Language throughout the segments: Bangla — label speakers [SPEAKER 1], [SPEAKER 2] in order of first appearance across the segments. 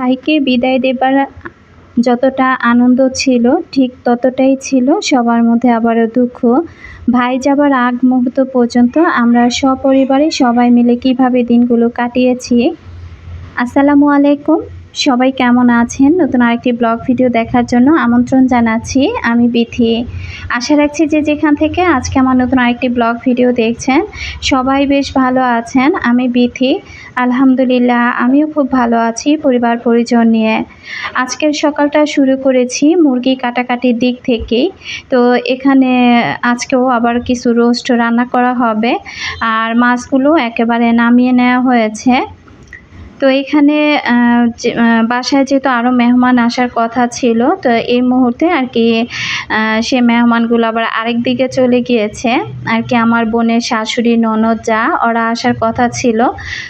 [SPEAKER 1] ভাইকে বিদায় দেবার যতটা আনন্দ ছিল, ঠিক ততটাই ছিল। সবার মধ্যে আবারও দুঃখ। ভাই যাবার আগ মুহূর্ত পর্যন্ত আমরা সপরিবারে সবাই মিলে কীভাবে দিনগুলো কাটিয়েছি? আসসালামু আলাইকুম। সবাই কেমন আছেন? নতুন আরেকটি ব্লগ ভিডিও দেখার জন্য আমন্ত্রণ জানাচ্ছি। আমি বিথি। আশা রাখছি যে যেখান থেকে আজকে আমার নতুন আরেকটি ব্লগ ভিডিও দেখছেন, সবাই বেশ ভালো আছেন। আমি বিথি। আলহামদুলিল্লাহ, আমিও খুব ভালো আছি পরিবার পরিজন নিয়ে। আজকের সকালটা শুরু করেছি মুরগি কাটাকাটির দিক থেকেই। তো এখানে আজকেও আবার কিছু রোস্ট রান্না করা হবে। আর মাছগুলো একেবারে নামিয়ে নেওয়া হয়েছে। তো এখানে বাসায় যেহেতু আরও মেহমান আসার কথা ছিল, তো এই মুহূর্তে আর কি সে মেহমানগুলো আবার আরেক দিকে চলে গিয়েছে। আর কি আমার বোনের শাশুড়ি ননদ যা, ওরা আসার কথা ছিল।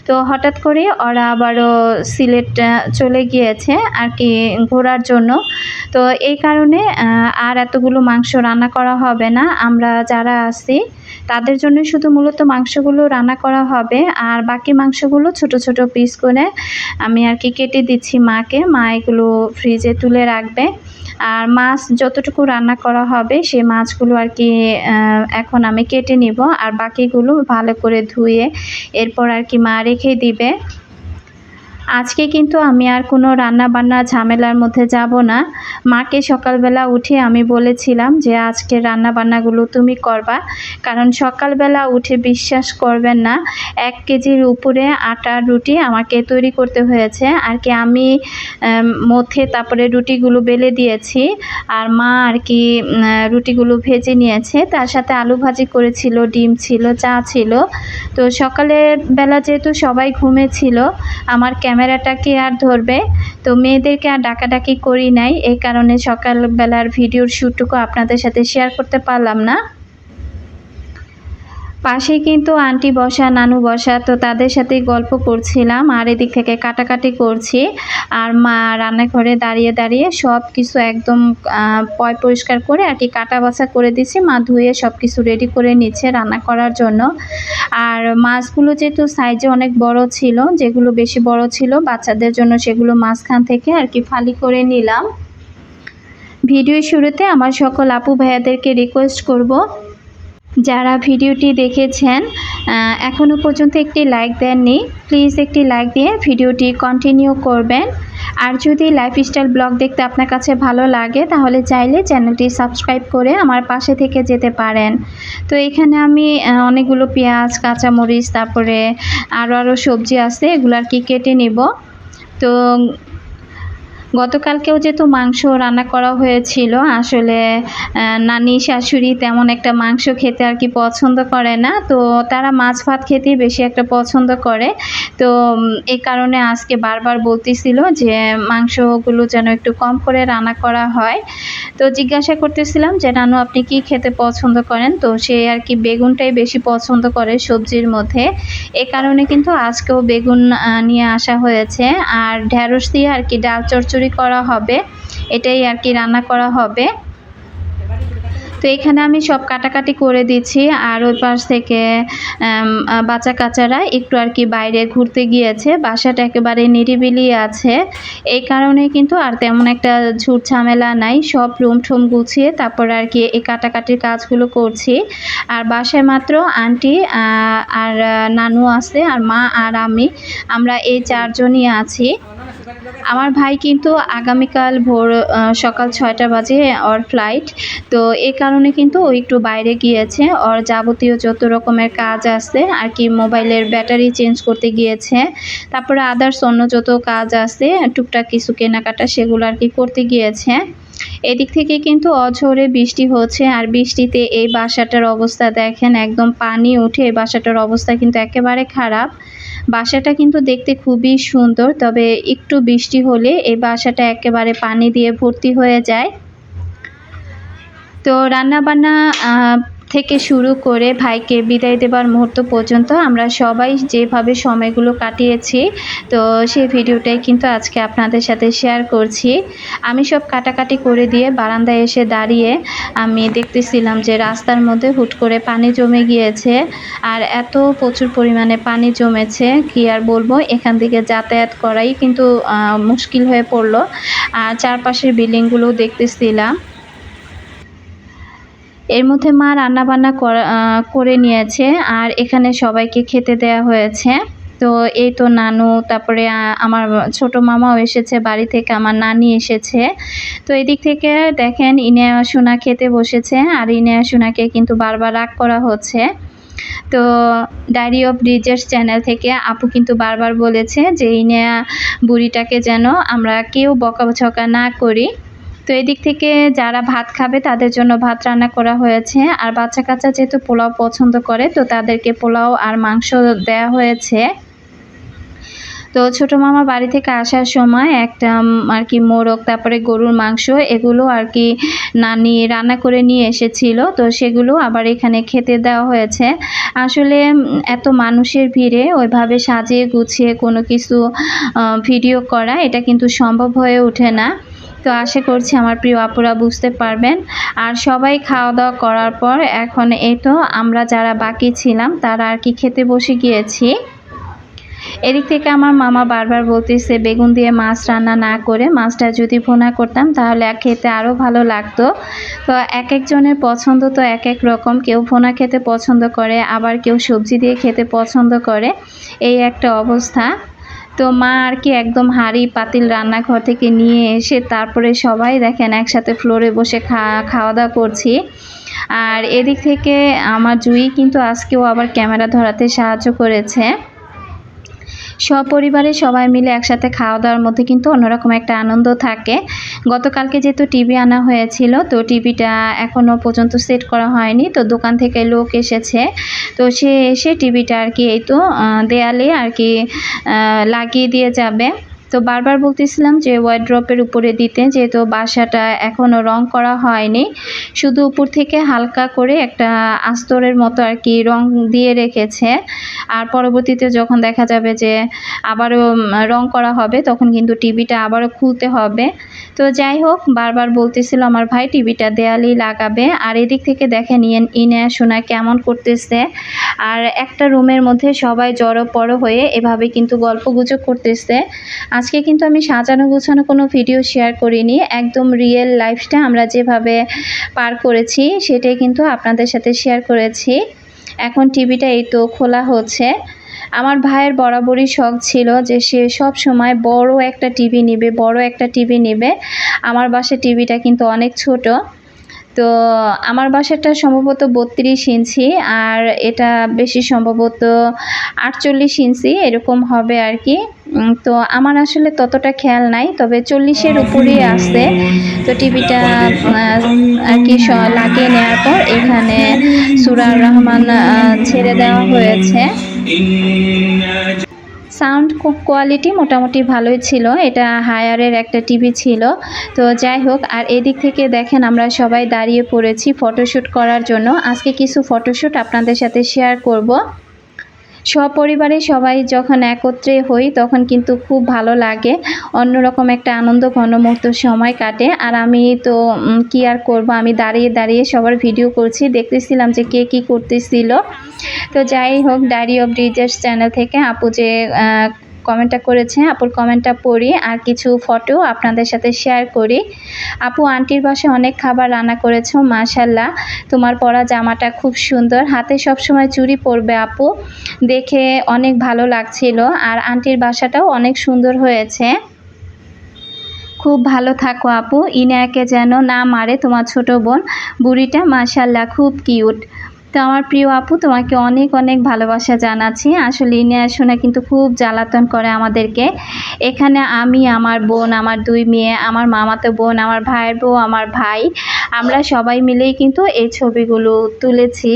[SPEAKER 1] তো হঠাৎ করে ওরা আবারও সিলেট চলে গিয়েছে আর কি ঘোরার জন্য। তো এই কারণে আর এতগুলো মাংস রান্না করা হবে না। আমরা যারা আছি, তাদের জন্য শুধু মূলত মাংসগুলো রান্না করা হবে। আর বাকি মাংসগুলো ছোট ছোট পিস করে আমি আর কি কেটে দিচ্ছি মাকে। মা এগুলো ফ্রিজে তুলে রাখবে। আর মাছ যতটুকু রান্না করা হবে সেই মাছগুলো আর কি এখন আমি কেটে নিব। আর বাকিগুলো ভালো করে ধুয়ে এরপর আর কি মা রেখে দিবে। আজকে কিন্তু আমি আর কোনো রান্না বান্না ঝামেলার মধ্যে যাব না। মাকে সকালবেলা উঠে আমি বলেছিলাম যে, আজকে রান্না বান্নাগুলো তুমি করবা। কারণ সকালবেলা উঠে বিশ্বাস করবেন না, এক কেজির উপরে আটার রুটি আমাকে তৈরি করতে হয়েছে। আর কি আমি মধ্যে তারপরে রুটিগুলো বেলে দিয়েছি। আর মা আর কি রুটিগুলো ভেজে নিয়েছে। তার সাথে আলু ভাজি করেছিল, ডিম ছিল, চা ছিল। তো সকালের বেলা যেহেতু সবাই ঘুমেছিল আমার ক্যামেরা ক্যামেরাটাকে আর ধরবে? তো মেয়েদেরকে আর ডাকাডাকি করি নাই, এই কারণে সকালবেলার ভিডিওর শ্যুটটুকু আপনাদের সাথে শেয়ার করতে পারলাম না। পাশেই কিন্তু আন্টি বসা, নানু বসা, তো তাদের সাথেই গল্প করছিলাম আর এদিক থেকে কাটাকাটি করছি। আর মা রান্নাঘরে দাঁড়িয়ে দাঁড়িয়ে সব কিছু একদম পয় পরিষ্কার করে আর কি কাটা বাছা করে দিছি মা ধুয়ে সব কিছু রেডি করে নিচ্ছে রান্না করার জন্য। আর মাছগুলো যেহেতু সাইজে অনেক বড় ছিল, যেগুলো বেশি বড় ছিল, বাচ্চাদের জন্য সেগুলো মাঝখান থেকে আর কি ফালি করে নিলাম। ভিডিও শুরুতে আমার সকল আপু ভাইয়াদেরকে রিকোয়েস্ট করব যারা ভিডিওটি দেখেছেন এখনও পর্যন্ত একটি লাইক দেননি, প্লিজ একটি লাইক দিয়ে ভিডিওটি কন্টিনিউ করবেন। আর যদি লাইফস্টাইল ব্লগ দেখতে আপনার কাছে ভালো লাগে, তাহলে চাইলে চ্যানেলটি সাবস্ক্রাইব করে আমার পাশে থেকে যেতে পারেন। তো এখানে আমি অনেকগুলো পেঁয়াজ, কাঁচামরিচ, তারপরে আরও আরও সবজি আছে, এগুলো আর কি কেটে নেব। তো গতকালকেও যেহেতু মাংস রান্না করা হয়েছিল, আসলে নানি শাশুড়ি তেমন একটা মাংস খেতে আর কি পছন্দ করে না। তো তারা মাছ ভাত খেতেই বেশি একটা পছন্দ করে। তো এই কারণে আজকে বারবার বলতেছিল যে, মাংসগুলো যেন একটু কম করে রান্না করা হয়। তো জিজ্ঞাসা করতেছিলাম যে, নানু, আপনি কি খেতে পছন্দ করেন? তো সে আর কি বেগুনটাই বেশি পছন্দ করে সবজির মধ্যে। এ কারণে কিন্তু আজকেও বেগুন নিয়ে আসা হয়েছে। আর ঢ্যাঁড়স দিয়ে আর কি ডাল চচ্চড়ি খিচুড়ি করা হবে, এটাই আর কি রান্না করা হবে। তো এখানে আমি সব কাটাকাটি করে দিচ্ছি, আর ওই পাশ থেকে বাচ্চা কাচারা একটু আর কি বাইরে ঘুরতে গিয়েছে, বাসাটা একেবারে নিরিবিলি আছে। এই কারণে কিন্তু আর তেমন একটা ঝুট ঝামেলা নাই, সব রুম ঠুম গুছিয়ে তারপর আর কি এই কাটাকাটির কাজগুলো করছি। আর বাসায় মাত্র আন্টি আর নানু আছে, আর মা আর আমি, আমরা এই চারজনই আছি। আমার ভাই কিন্তু আগামীকাল ভোর সকাল ছয়টা বাজে ওর ফ্লাইট তো এই কারণে কিন্তু ও একটু বাইরে গিয়েছে। ওর যাবতীয় যত রকমের কাজ আছে, আর কি মোবাইলের ব্যাটারি চেঞ্জ করতে গিয়েছে। তারপরে আদার্স অন্য যত কাজ আছে, টুকটাক কিছু কেনাকাটা সেগুলো আর কি করতে গিয়েছে। এদিক থেকে কিন্তু অঝরে বৃষ্টি হচ্ছে, আর বৃষ্টিতে এই বাসাটার অবস্থা দেখেন, একদম পানি উঠে এই বাসাটার অবস্থা কিন্তু একেবারে খারাপ। বাসাটা কিন্তু দেখতে খুবই সুন্দর, তবে একটু বৃষ্টি হলে এই বাসাটা একেবারে পানি দিয়ে ভর্তি হয়ে যায়। তো রান্না বান্না থেকে শুরু করে ভাইকে বিদায় দেবার মুহূর্ত পর্যন্ত আমরা সবাই যেভাবে সময়গুলো কাটিয়েছি, তো সেই ভিডিওটাই কিন্তু আজকে আপনাদের সাথে শেয়ার করছি। আমি সব কাটাকাটি করে দিয়ে বারান্দায় এসে দাঁড়িয়ে আমি দেখতেছিলাম যে রাস্তার মধ্যে হুট করে পানি জমে গিয়েছে আর এত প্রচুর পরিমাণে পানি জমেছে, কি আর বলব, এখান থেকে যাতায়াত করাই কিন্তু মুশকিল হয়ে পড়ল। আর চারপাশের বিল্ডিংগুলো দেখতেছিলাম। এর মধ্যে মা রান্নাবান্না করা করে নিয়েছে আর এখানে সবাইকে খেতে দেয়া হয়েছে। তো এই তো নানু, তারপরে আমার ছোট মামাও এসেছে, বাড়ি থেকে আমার নানি এসেছে। তো এদিক থেকে দেখেন ইনেয়া সোনা খেতে বসেছে আর ইনেয়া সোনাকে কিন্তু বারবার রাগ করা হচ্ছে। তো ডায়েরি অফ ব্রিজেস চ্যানেল থেকে আপু কিন্তু বারবার বলেছে যে ইনেয়া বুড়িটাকে যেন আমরা কেউ বকাঝকা না করি। তো এদিক থেকে যারা ভাত খাবে, তাদের জন্য ভাত রান্না করা হয়েছে। আর বাচ্চা কাচ্চা যেহেতু পোলাও পছন্দ করে, তো তাদেরকে পোলাও আর মাংস দেয়া হয়েছে। তো ছোট মামা বাড়ি থেকে আসার সময় একটা আর কি মোরগ, তারপরে গরুর মাংস, এগুলো আর কি নানি রান্না করে নিয়ে এসেছিল। তো সেগুলো আবার এখানে খেতে দেওয়া হয়েছে। আসলে এত মানুষের ভিড়ে ওইভাবে সাজিয়ে গুছিয়ে কোনো কিছু ভিডিও করা, এটা কিন্তু সম্ভব হয়ে ওঠে না। তো আশা করছি আমার প্রিয় আপুরা বুঝতে পারবেন। আর সবাই খাওয়া দাওয়া করার পর এখন এই তো আমরা যারা বাকি ছিলাম, তারা আর কি খেতে বসে গিয়েছি। এদিক থেকে আমার মামা বারবার বলতেছে, বেগুন দিয়ে মাছ রান্না না করে মাছটা যদি ভুনা করতাম, তাহলে খেতে আরও ভালো লাগতো। তো এক একজনের পছন্দ তো এক এক রকম। কেউ ভুনা খেতে পছন্দ করে, আবার কেউ সবজি দিয়ে খেতে পছন্দ করে। এই একটা অবস্থা। তো মা আর কি একদম হাঁড়ি, পাতিল রান্নাঘর থেকে নিয়ে এসে তারপরে সবাই দেখেন একসাথে ফ্লোরে বসে খাওয়া খাওয়া দাওয়া করছি। আর এদিক থেকে আমার জুঁই কিন্তু আজকেও আবার ক্যামেরা ধরাতে সাহায্য করেছে। সপরিবারে সবাই মিলে একসাথে খাওয়া দাওয়ার মধ্যে কিন্তু অন্যরকম একটা আনন্দ থাকে। গতকালকে যেহেতু টিভি আনা হয়েছিল, তো টিভিটা এখনও পর্যন্ত সেট করা হয়নি। তো দোকান থেকে লোক এসেছে। তো সে এসে টিভিটা আর কি এই তো দেয়ালে আর কি লাগিয়ে দিয়ে যাবে। তো বারবার বলতেছিলাম যে ওয়ার্ড্রপের উপরে দিতে, যেহেতু বাসাটা এখনও রং করা হয়নি, শুধু উপর থেকে হালকা করে একটা আস্তরের মতো আর কি রং দিয়ে রেখেছে। আর পরবর্তীতে যখন দেখা যাবে যে আবারও রং করা হবে, তখন কিন্তু টিভিটা আবারও খুলতে হবে। তো যাই হোক, বারবার বলতেছিল আমার ভাই, টিভিটা দেয়ালেই লাগাবে। আর এদিক থেকে দেখেন ইয়েন ইনে শোনা কেমন করতেছে। আর একটা রুমের মধ্যে সবাই জড়ো পড়ো হয়ে এভাবে কিন্তু গল্প গুজব করতেছে। আজকে কিন্তু আমি সাজানো গুছানো কোনো ভিডিও শেয়ার করিনি। একদম রিয়েল লাইফটা আমরা যেভাবে পার করেছি, সেটাই কিন্তু আপনাদের সাথে শেয়ার করেছি। এখন টিভিটা এই তো খোলা হচ্ছে। আমার ভাইয়ের বরাবরই শখ ছিল যে সে সব সময় বড় একটা টিভি নেবে, বড় একটা টিভি নেবে। আমার বাসার টিভিটা কিন্তু অনেক ছোট। তো আমার বাসাটা সম্ভবত বত্রিশ ইঞ্চি আর এটা বেশি সম্ভবত আটচল্লিশ ইঞ্চি, এরকম হবে আর কি। তো আমার আসলে ততটা খেয়াল নাই, তবে চল্লিশের উপরেই আসছে তো টিভিটা আর কি লাগিয়ে নেওয়ার পর এখানে সুরার রহমান ছেড়ে দেওয়া হয়েছে। সাউন্ড কোয়ালিটি মোটামুটি ভালোই ছিল। এটা হায়ারের একটা টিভি ছিল। তো যাই হোক, আর এদিক থেকে দেখেন আমরা সবাই দাঁড়িয়ে পড়েছি ফটোশ্যুট করার জন্য। আজকে কিছু ফটোশ্যুট আপনাদের সাথে শেয়ার করব। সপরিবারে সবাই যখন একত্রে হই, তখন কিন্তু খুব ভালো লাগে। অন্যরকম একটা আনন্দ ঘনমুক্ত সময় কাটে। আর আমি তো কি আর করব? আমি দাঁড়িয়ে দাঁড়িয়ে সবার ভিডিও করছি। দেখতেছিলাম যে কে কী করতেছিল। তো যাই হোক ডায়েরি অফ ডিজার্স চ্যানেল থেকে আপু যে কমেন্টটা করেছে, আপুর কমেন্টটা পড়ি আর কিছু ফটো আপনাদের সাথে শেয়ার করি। আপু, আন্টির বাসায় অনেক খাবার রান্না করেছ মাশাল্লাহ তোমার পরা জামাটা খুব সুন্দর। হাতে সব সময় চুড়ি পরবে আপু। দেখে অনেক ভালো লাগছিল আর আন্টির বাসাটাও অনেক সুন্দর হয়েছে। খুব ভালো থাকো আপু। ইনায়াকে যেন না মারে তোমার ছোট বোন। বুড়িটা মাশাল্লাহ খুব কিউট তো আমার প্রিয় আপু, তোমাকে অনেক অনেক ভালোবাসা জানাচ্ছি। আসলে ইনিয়া শোনা কিন্তু খুব জ্বালাতন করে আমাদেরকে। এখানে আমি, আমার বোন, আমার দুই মেয়ে, আমার মামাতো বোন, আমার ভাইয়ের বউ, আমার ভাই, আমরা সবাই মিলেই কিন্তু এই ছবিগুলো তুলেছি।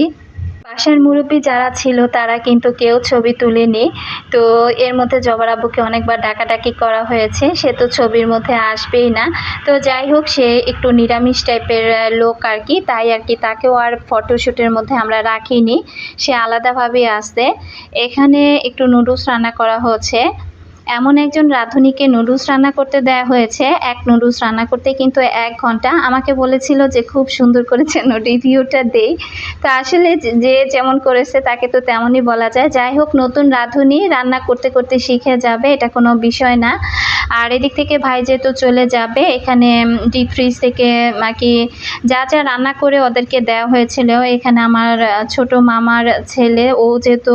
[SPEAKER 1] বাসার মুরব্বী যারা ছিল, তারা কিন্তু কেউ ছবি তুলেনি। তো এর মধ্যে জবার আব্বুকে অনেকবার ডাকাডাকি করা হয়েছে। সে তো ছবির মধ্যে আসবেই না। তো যাই হোক, সে একটু নিরামিষ টাইপের লোক আর কি। তাই আর কি তাকেও আর ফটোশ্যুটের মধ্যে আমরা রাখিনি। সে আলাদাভাবে আসে এখানে একটু নুডলস রান্না করা হচ্ছে। এমন একজন রাঁধুনিকে নুডলস রান্না করতে দেয়া হয়েছে। এক নুডলস রান্না করতে কিন্তু এক ঘণ্টা। আমাকে বলেছিল যে খুব সুন্দর করেছে রিভিউটা দেই। তা আসলে যে যেমন করেছে তাকে তো তেমনই বলা যায়। যাই হোক, নতুন রাঁধুনি রান্না করতে করতে শিখে যাবে, এটা কোনো বিষয় না। আর এদিক থেকে ভাই যেহেতু চলে যাবে, এখানে ডিপ ফ্রিজ থেকে আর কি যা যা রান্না করে ওদেরকে দেওয়া হয়েছিল, এখানে আমার ছোট মামার ছেলে, ও যেহেতু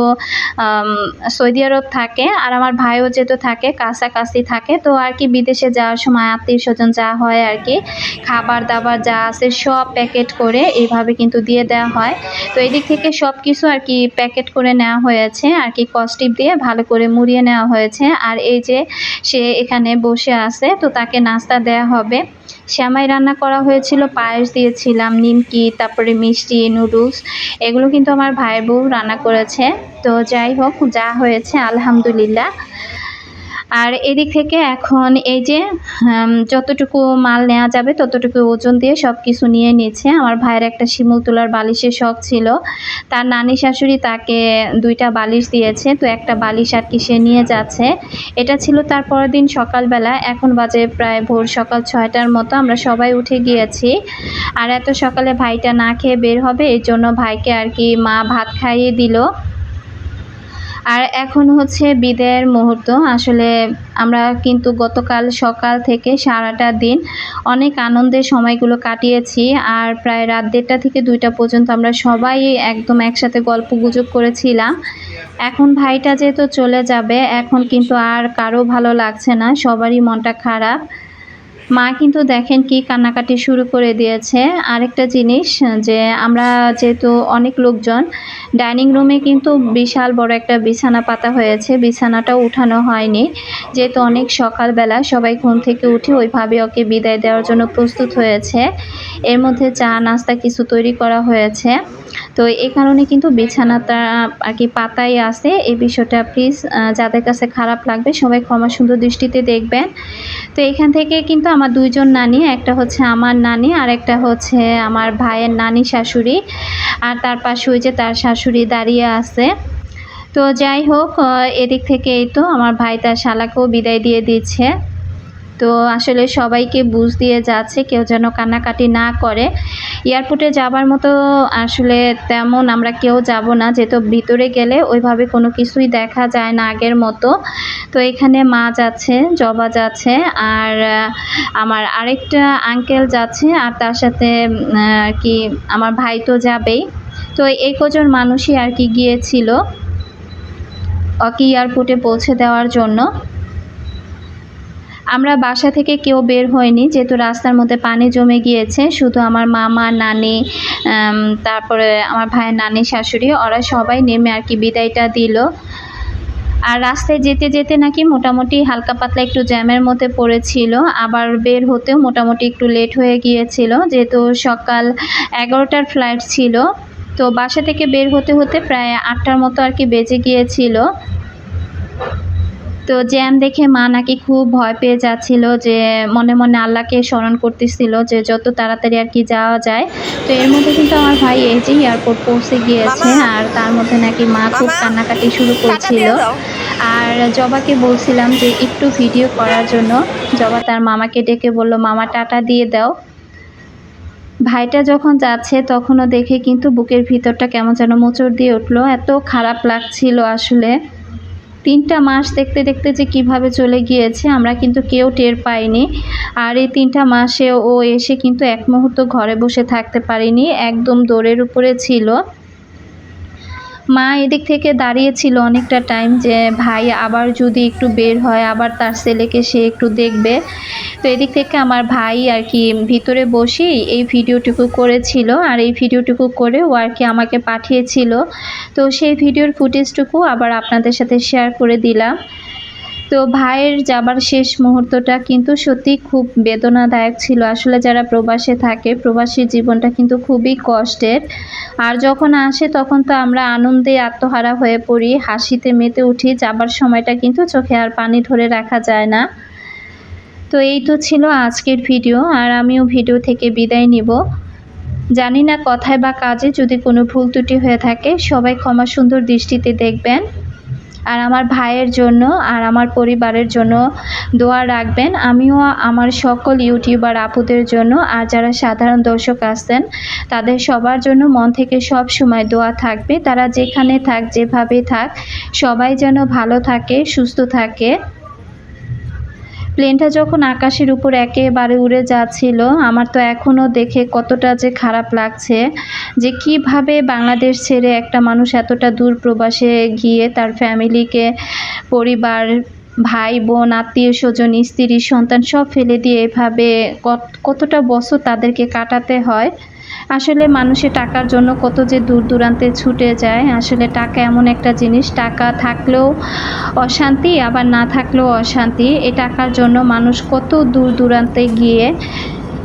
[SPEAKER 1] সৌদি আরব থাকে, আর আমার ভাইও যেহেতু থাকে, কাছাকাছি থাকে, তো আর কি বিদেশে যাওয়ার সময় আত্মীয় স্বজন যা হয় আর কি, খাবার দাবার যা আছে সব প্যাকেট করে এইভাবে কিন্তু দিয়ে দেওয়া হয়। তো এদিক থেকে সব কিছু আর কি প্যাকেট করে নেওয়া হয়েছে, আর কি কস্টিপ দিয়ে ভালো করে মুড়িয়ে নেওয়া হয়েছে। আর এই যে সে এখানে বসে আছে, তো তাকে নাস্তা দেয়া হবে। শ্যামাই রান্না করা হয়েছিল, পায়েস দিয়েছিলাম, নিমকি, তারপরে মিষ্টি, নুডলস, এগুলো কিন্তু আমার ভাই বউ রান্না করেছে। তো যাই হোক, যা হয়েছে, আলহামদুলিল্লাহ। আর এদিক থেকে এখন এই যে যতটুকু মাল নেওয়া যাবে, ততটুকু ওজন দিয়ে সব কিছু নিয়ে নিচ্ছে। আমার ভাইয়ের একটা শিমুল তোলার বালিশের শখ ছিল। তার নানি শাশুড়ি তাকে দুইটা বালিশ দিয়েছে, তো একটা বালিশ আর কি সে নিয়ে যাচ্ছে। এটা ছিল তার পরের দিন সকালবেলা। এখন বাজে প্রায় ভোর সকাল ছয়টার মতো, আমরা সবাই উঠে গিয়েছি। আর এত সকালে ভাইটা না খেয়ে বের হবে এই জন্য ভাইকে আর কি মা ভাত খাইয়ে দিল। আর এখন হচ্ছে বিদায়ের মুহূর্ত। আসলে আমরা কিন্তু গতকাল সকাল থেকে সারাটা দিন অনেক আনন্দের সময়গুলো কাটিয়েছি আর প্রায় রাত দেড়টা থেকে দুইটা পর্যন্ত আমরা সবাই একদম একসাথে গল্প গুজব করেছিলাম। এখন ভাইটা যেহেতু চলে যাবে, এখন কিন্তু আর কারও ভালো লাগছে না, সবারই মনটা খারাপ। মা কিন্তু দেখেন কি কান্নাকাটি শুরু করে দিয়েছে। আরেকটা জিনিস, যে আমরা যেহেতু অনেক লোকজন, ডাইনিং রুমে কিন্তু বিশাল বড় একটা বিছানা পাতা হয়েছে। বিছানাটাও উঠানো হয়নি। যেহেতু অনেক সকালবেলা, সবাই ঘুম থেকে উঠে ওইভাবে ওকে বিদায় দেওয়ার জন্য প্রস্তুত হয়েছে। এর মধ্যে চা, নাস্তা কিছু তৈরি করা হয়েছে। তো এই কারণে কিন্তু বিছানাটা আর কি পাতাই আছে। এই বিষয়টা প্লিজ যাদের কাছে খারাপ লাগবে, সবাই ক্ষমা সুন্দর দৃষ্টিতে দেখবেন। তো এখান থেকে কিন্তু আমার দুইজন নানি, একটা হচ্ছে আমার নানি আর একটা হচ্ছে আমার ভাইয়ের নানি শাশুড়ি। আর তার পাশে ওই যে তার শাশুড়ি দাঁড়িয়ে আছে। তো যাই হোক এদিক থেকে এই তো, আমার ভাই তার শালাকেও বিদায় দিয়ে দিচ্ছে। তো আসলে সবাইকে বুঝ দিয়ে যাচ্ছে, কেউ যেন কান্নাকাটি না করে। এয়ারপোর্টে যাবার মতো আসলে তেমন আমরা কেউ যাব না, যেহেতু ভিতরে গেলে ওইভাবে কোনো কিছুই দেখা যায় না আগের মতো। তো এখানে মা যাচ্ছে, জবা যাচ্ছে, আর আমার আরেকটা আঙ্কেল যাচ্ছে, আর তার সাথে কি আমার ভাই তো যাবেই। তো এই কজন মানুষই আর কি গিয়েছিল, ওকে এয়ারপোর্টে পৌঁছে দেওয়ার জন্য। আমরা বাসা থেকে কেউ বের হয়নি, যেহেতু রাস্তার মধ্যে পানি জমে গিয়েছে, শুধু আমার মামা, নানি তারপরে আমার ভাইয়ের নানি, শাশুড়ি, ওরা সবাই নেমে আর কি বিদায়টা দিল। আর রাস্তায় যেতে যেতে নাকি মোটামুটি হালকা পাতলা একটু জ্যামের মধ্যে পড়েছিল, আবার বের হতেও মোটামুটি একটু লেট হয়ে গিয়েছিল, যেহেতু সকাল এগারোটার ফ্লাইট ছিল। তো বাসা থেকে বের হতে হতে প্রায় আটটার মতো আর কি বেজে গিয়েছিল। তো জ্যাম দেখে মা নাকি খুব ভয় পেয়ে যাচ্ছিল যে মনে মনে আল্লাহকে স্মরণ করতেছিল যে যত তাড়াতাড়ি আর কি যাওয়া যায়। তো এর মধ্যে কিন্তু আমার ভাই এই যে এয়ারপোর্ট পৌঁছে গিয়েছে আর তার মধ্যে নাকি মা খুব কান্নাকাটি শুরু করছিল। আর জবাকে বলছিলাম যে একটু ভিডিও করার জন্য। জবা তার মামাকে ডেকে বলল মামা টাটা দিয়ে দাও। ভাইটা যখন যাচ্ছে তখনও দেখে কিন্তু বুকের ভিতরটা কেমন যেন মোচড় দিয়ে উঠল। এত খারাপ লাগছিল আসলে। তিনটা মাস দেখতে দেখতে যে কীভাবে চলে গিয়েছে, আমরা কিন্তু কেউ টের পাইনি। আর এই তিনটা মাসে ও এসে কিন্তু এক মুহূর্ত ঘরে বসে থাকতে পারিনি, একদম দৌড়ের উপরে ছিল। মা এদিক থেকে দাঁড়িয়েছিল অনেকটা টাইম যে, ভাই, আবার যদি একটু বের হয়, আবার তার ছেলেকে সে একটু দেখবে। তো এদিক থেকে আমার ভাই আর কি ভিতরে বসেই এই ভিডিওটুকু করেছিল আর এই ভিডিওটুকু করে ও আর কি আমাকে পাঠিয়েছিল। তো সেই ভিডিওর ফুটেজটুকু আবার আপনাদের সাথে শেয়ার করে দিলাম। তো ভাইয়ের যাবার শেষ মুহূর্তটা কিন্তু সত্যি খুব বেদনাদায়ক ছিল। আসলে যারা প্রবাসে থাকে, প্রবাসী জীবনটা কিন্তু খুবই কষ্টের। আর যখন আসে তখন তো আমরা আনন্দে আত্মহারা হয়ে পড়ি, হাসিতে মেতে উঠি, যাবার সময়টা কিন্তু চোখে আর পানি ধরে রাখা যায় না। তো এই তো ছিল আজকের ভিডিও, আর আমিও ভিডিও থেকে বিদায় নিব। জানি না কথায় বা কাজে যদি কোনো ভুল ত্রুটি হয়ে থাকে, সবাই ক্ষমা সুন্দর দৃষ্টিতে দেখবেন। আর আমার ভাইয়ের জন্য আর আমার পরিবারের জন্য দোয়া রাখবেন। আমিও আমার সকল ইউটিউবার আপুদের জন্য আর যারা সাধারণ দর্শক আছেন, তাদের সবার জন্য মন থেকে সব সময় দোয়া থাকবে। তারা যেখানে থাক, যেভাবে থাক, সবাই যেন ভালো থাকে, সুস্থ থাকে। প্লেনটা যখন আকাশের উপর একেবারে উড়ে যাচ্ছিল, আমার তো এখনও দেখে কতটা যে খারাপ লাগছে, যে কীভাবে বাংলাদেশ ছেড়ে একটা মানুষ এতটা দূর প্রবাসে গিয়ে তার ফ্যামিলিকে পরিবার, ভাই, বোন, আত্মীয় স্বজন, স্ত্রী, সন্তান সব ফেলে দিয়ে এভাবে কত- কতটা বছর তাদেরকে কাটাতে হয়। আসলে মানুষের টাকার জন্য কত যে দূর দূরান্তে ছুটে যায়, আসলে টাকা এমন একটা জিনিস, টাকা থাকলেও অশান্তি, আবার না থাকলেও অশান্তি। এই টাকার জন্য মানুষ কত দূর দূরান্তে গিয়ে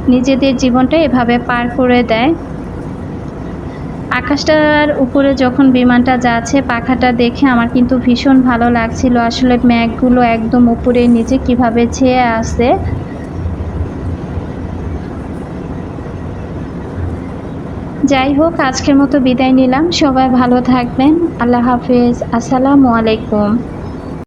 [SPEAKER 1] নিজেদের জীবনটা এভাবে পার করে দেয়। আকাশটার উপরে যখন বিমানটা যাচ্ছে, পাখাটা দেখে আমার কিন্তু ভীষণ ভালো লাগছিল। আসলে ম্যাঘগুলো একদম উপরে নিচে কীভাবে ছেয়ে আসে যাই হোক আজকের মতো বিদায় নিলাম। সবাই ভালো থাকবেন। আল্লাহ হাফেজ। আসসালামু আলাইকুম।